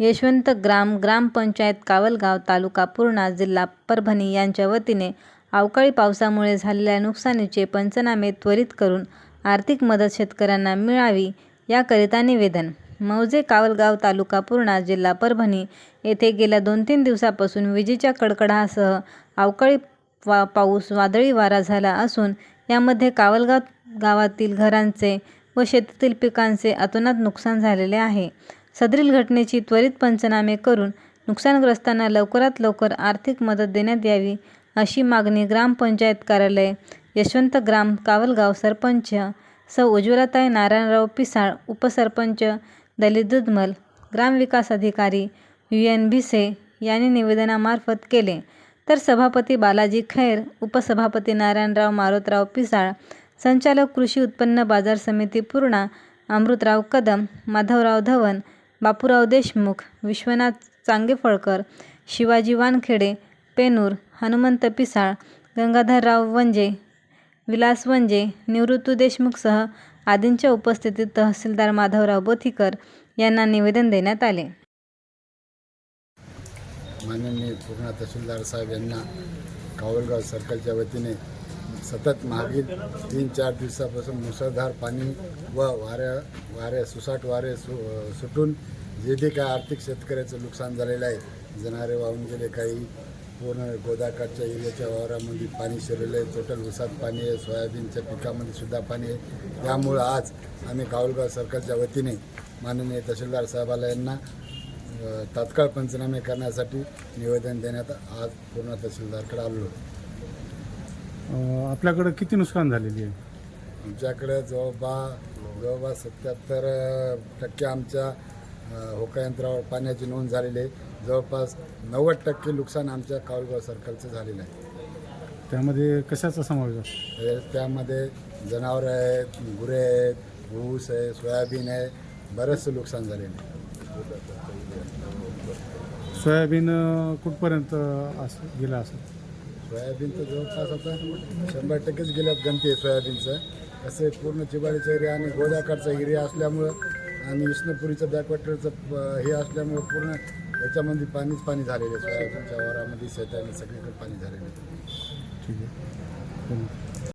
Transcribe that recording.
यशवंत ग्राम ग्रामपंचायत कावलगाव तालुका पूर्णा जिल्हा परभणी यांच्या वतीने अवकाळी पावसामुळे झालेल्या नुकसानीचे पंचनामे त्वरित करून आर्थिक मदत शेतकऱ्यांना मिळावी याकरिता निवेदन. मौजे कावलगाव तालुका पूर्णा जिल्हा परभणी येथे गेल्या दोन तीन दिवसापासून विजेच्या कडकडासह अवकाळी वा पाऊस वादळी वारा झाला असून यामध्ये कावलगाव गावातील घरांचे व शेतातील पिकांचे अतोनात नुकसान झालेले आहे. सदरील घटनेची त्वरित पंचनामे करून नुकसानग्रस्तांना लवकरात लवकर आर्थिक मदत देण्यात यावी अशी मागणी ग्रामपंचायत कार्यालय यशवंत ग्राम कावलगाव सरपंच सौ उज्ज्वलाताई नारायणराव पिसाळ उपसरपंच दलित दुधमल ग्रामविकास अधिकारी यू एन भिसे यांनी निवेदनामार्फत केले. तर सभापती बालाजी खैर उपसभापती नारायणराव मारोतराव पिसाळ संचालक कृषी उत्पन्न बाजार समिती पूर्णा अमृतराव कदम माधवराव धवन बापूराव देशमुख विश्वनाथ चांगेफळकर शिवाजी वानखेडे पेनूर हनुमंत पिसाळ गंगाधरराव वंजे विलास वंजे निवृत्तू देशमुखसह आदींच्या उपस्थितीत तहसीलदार माधवराव बोथीकर यांना निवेदन देण्यात आले. माननीय पूर्णा तहसीलदार साहेब यांना कावलगाव सर्कलच्या वतीने सतत मागील तीन चार दिवसापासून मुसळधार पाणी व वाऱ्या वाऱ्या सुसाट वारे सु सुटून जे जे काय आर्थिक शेतकऱ्याचं नुकसान झालेलं आहे जनावरे वाहून गेले काही पूर्ण गोदाकाठच्या एरियाच्या वावरामध्ये पाणी शिरलेलं आहे टोटल उसात पाणी आहे सोयाबीनच्या पिकामध्ये सुद्धा पाणी आहे. त्यामुळं आज आम्ही कावलगाव सरकारच्या वतीने माननीय तहसीलदार साहेबाला यांना तात्काळ पंचनामे करण्यासाठी निवेदन देण्यात आज पूर्ण तहसीलदारकडे आलो आपल्याकडं किती नुकसान झालेली आहे? आमच्याकडे जवळपास जवळपास सत्याहत्तर टक्के आमच्या होकायंत्रावर पाण्याची नोंद झालेली आहे. जवळपास नव्वद टक्के नुकसान आमच्या कावलगाव सर्कलचं झालेलं आहे. त्यामध्ये कशाचा समावेश असतो हे त्यामध्ये जनावरं आहेत गुरे आहेत ऊस आहे सोयाबीन आहे बरंचसं नुकसान झालेलं आहे. सोयाबीन अं, कुठपर्यंत असं गेलं असं सोयाबीनचं जवळपास आता शंभर टक्केच गेल्यात गणती आहे सोयाबीनचं. कसं पूर्ण चिबाडीचा एरिया आणि गोदाकडचा एरिया असल्यामुळं आणि विष्णुपुरीचं बॅकवॉटरचं हे असल्यामुळं पूर्ण याच्यामध्ये पाणीच पाणी झालेलं आहे. सोयाबीनच्या वारामध्ये शेतामध्ये सगळीकडे पाणी झालेलं आहे. ठीक आहे.